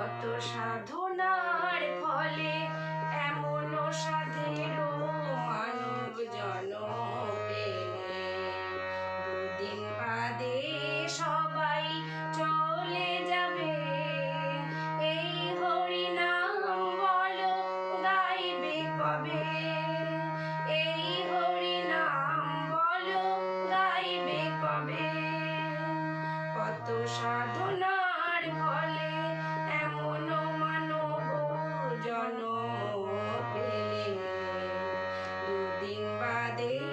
কত সাধনার ফলে এমন সাধের মানব জন দুদিন বাদে সবাই চলে যাবে। এই হরিনাম বল, গাইবে কবে? এই হরিনাম বল, গাইবে কবে? কত সাধনা 明白的。